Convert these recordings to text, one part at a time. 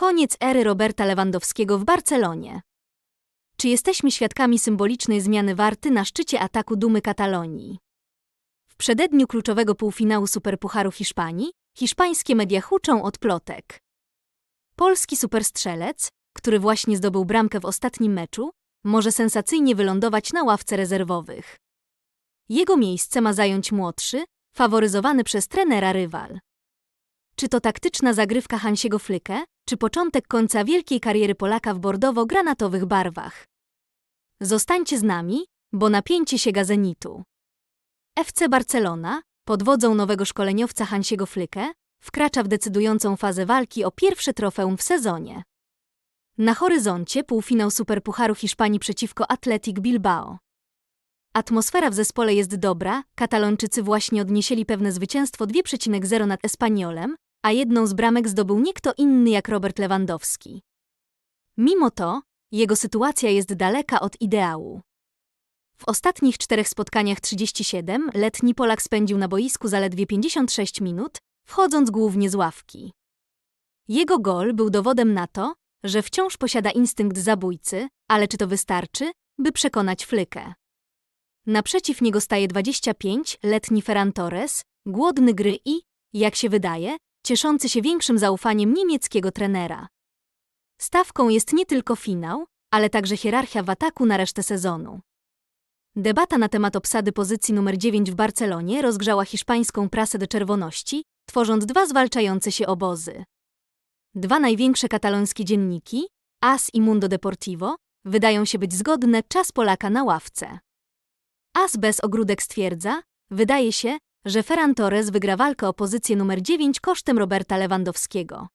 Koniec ery Roberta Lewandowskiego w Barcelonie. Czy jesteśmy świadkami symbolicznej zmiany warty na szczycie ataku dumy Katalonii? W przededniu kluczowego półfinału Superpucharu Hiszpanii hiszpańskie media huczą od plotek. Polski superstrzelec, który właśnie zdobył bramkę w ostatnim meczu, może sensacyjnie wylądować na ławce rezerwowych. Jego miejsce ma zająć młodszy, faworyzowany przez trenera rywal. Czy to taktyczna zagrywka Hansiego Flyke, czy początek końca wielkiej kariery Polaka w bordowo-granatowych barwach? Zostańcie z nami, bo napięcie sięga zenitu. FC Barcelona, pod wodzą nowego szkoleniowca Hansiego Flyke, wkracza w decydującą fazę walki o pierwsze trofeum w sezonie. Na horyzoncie półfinał Superpucharu Hiszpanii przeciwko Athletic Bilbao. Atmosfera w zespole jest dobra, Katalończycy właśnie odnieśli pewne zwycięstwo 2,0 nad Espaniolem, a jedną z bramek zdobył nie kto inny jak Robert Lewandowski. Mimo to, jego sytuacja jest daleka od ideału. W ostatnich czterech spotkaniach 37 letni Polak spędził na boisku zaledwie 56 minut, wchodząc głównie z ławki. Jego gol był dowodem na to, że wciąż posiada instynkt zabójcy, ale czy to wystarczy, by przekonać Flykę? Naprzeciw niego staje 25-letni Ferran Torres, głodny gry i, jak się wydaje, cieszący się większym zaufaniem niemieckiego trenera. Stawką jest nie tylko finał, ale także hierarchia w ataku na resztę sezonu. Debata na temat obsady pozycji numer 9 w Barcelonie rozgrzała hiszpańską prasę do czerwoności, tworząc dwa zwalczające się obozy. Dwa największe katalońskie dzienniki, AS i Mundo Deportivo, wydają się być zgodne czas Polaka na ławce. AS bez ogródek stwierdza, wydaje się, że Ferran Torres wygra walkę o pozycję numer 9 kosztem Roberta Lewandowskiego.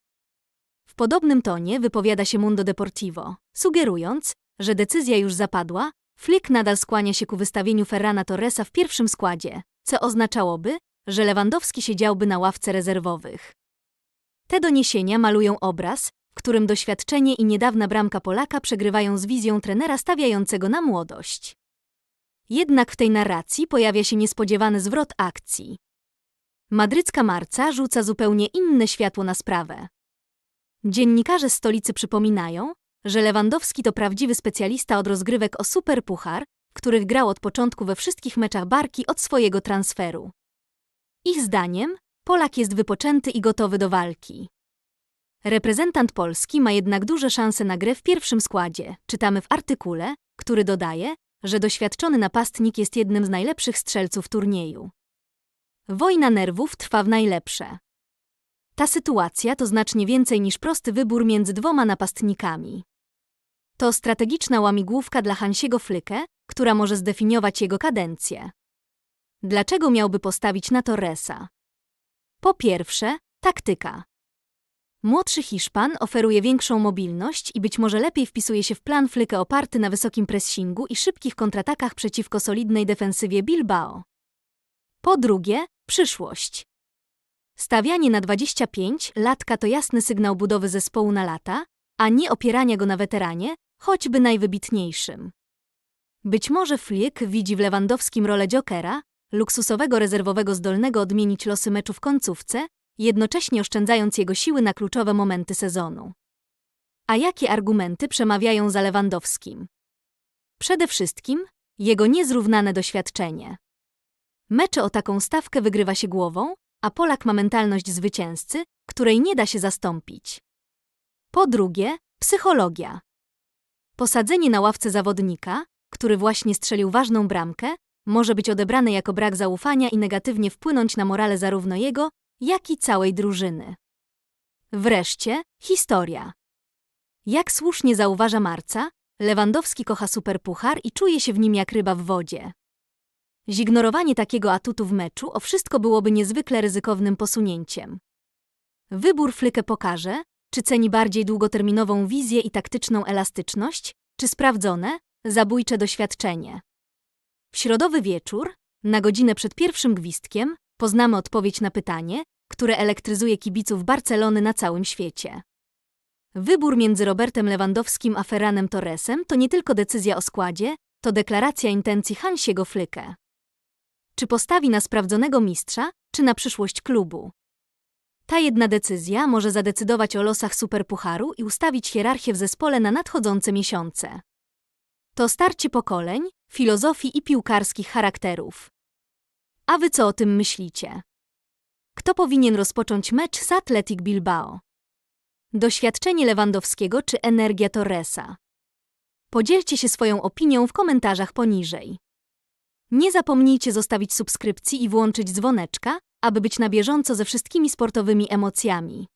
W podobnym tonie wypowiada się Mundo Deportivo, sugerując, że decyzja już zapadła, Flick nadal skłania się ku wystawieniu Ferrana Torresa w pierwszym składzie, co oznaczałoby, że Lewandowski siedziałby na ławce rezerwowych. Te doniesienia malują obraz, w którym doświadczenie i niedawna bramka Polaka przegrywają z wizją trenera stawiającego na młodość. Jednak w tej narracji pojawia się niespodziewany zwrot akcji. Madrycka marca rzuca zupełnie inne światło na sprawę. Dziennikarze stolicy przypominają, że Lewandowski to prawdziwy specjalista od rozgrywek o superpuchar, których grał od początku we wszystkich meczach Barki od swojego transferu. Ich zdaniem Polak jest wypoczęty i gotowy do walki. Reprezentant Polski ma jednak duże szanse na grę w pierwszym składzie, czytamy w artykule, który dodaje, że doświadczony napastnik jest jednym z najlepszych strzelców turnieju. Wojna nerwów trwa w najlepsze. Ta sytuacja to znacznie więcej niż prosty wybór między dwoma napastnikami. To strategiczna łamigłówka dla Hansiego Flyke, która może zdefiniować jego kadencję. Dlaczego miałby postawić na Torresa? Po pierwsze, taktyka. Młodszy Hiszpan oferuje większą mobilność i być może lepiej wpisuje się w plan Flyke oparty na wysokim pressingu i szybkich kontratakach przeciwko solidnej defensywie Bilbao. Po drugie, przyszłość. Stawianie na 25 latka to jasny sygnał budowy zespołu na lata, a nie opierania go na weteranie, choćby najwybitniejszym. Być może Flick widzi w Lewandowskim rolę jokera, luksusowego rezerwowego zdolnego odmienić losy meczu w końcówce, jednocześnie oszczędzając jego siły na kluczowe momenty sezonu. A jakie argumenty przemawiają za Lewandowskim? Przede wszystkim jego niezrównane doświadczenie. Mecze o taką stawkę wygrywa się głową, a Polak ma mentalność zwycięzcy, której nie da się zastąpić. Po drugie, psychologia. Posadzenie na ławce zawodnika, który właśnie strzelił ważną bramkę, może być odebrane jako brak zaufania i negatywnie wpłynąć na morale zarówno jego, jak i całej drużyny. Wreszcie, historia. Jak słusznie zauważa Marca, Lewandowski kocha superpuchar i czuje się w nim jak ryba w wodzie. Zignorowanie takiego atutu w meczu o wszystko byłoby niezwykle ryzykownym posunięciem. Wybór Flyke pokaże, czy ceni bardziej długoterminową wizję i taktyczną elastyczność, czy sprawdzone, zabójcze doświadczenie. W środowy wieczór, na godzinę przed pierwszym gwizdkiem, poznamy odpowiedź na pytanie, które elektryzuje kibiców Barcelony na całym świecie. Wybór między Robertem Lewandowskim a Ferranem Torresem to nie tylko decyzja o składzie, to deklaracja intencji Hansiego Flyke. Czy postawi na sprawdzonego mistrza, czy na przyszłość klubu? Ta jedna decyzja może zadecydować o losach Superpucharu i ustawić hierarchię w zespole na nadchodzące miesiące. To starcie pokoleń, filozofii i piłkarskich charakterów. A wy co o tym myślicie? Kto powinien rozpocząć mecz z Athletic Bilbao? Doświadczenie Lewandowskiego czy energia Torresa? Podzielcie się swoją opinią w komentarzach poniżej. Nie zapomnijcie zostawić subskrypcji i włączyć dzwoneczka, aby być na bieżąco ze wszystkimi sportowymi emocjami.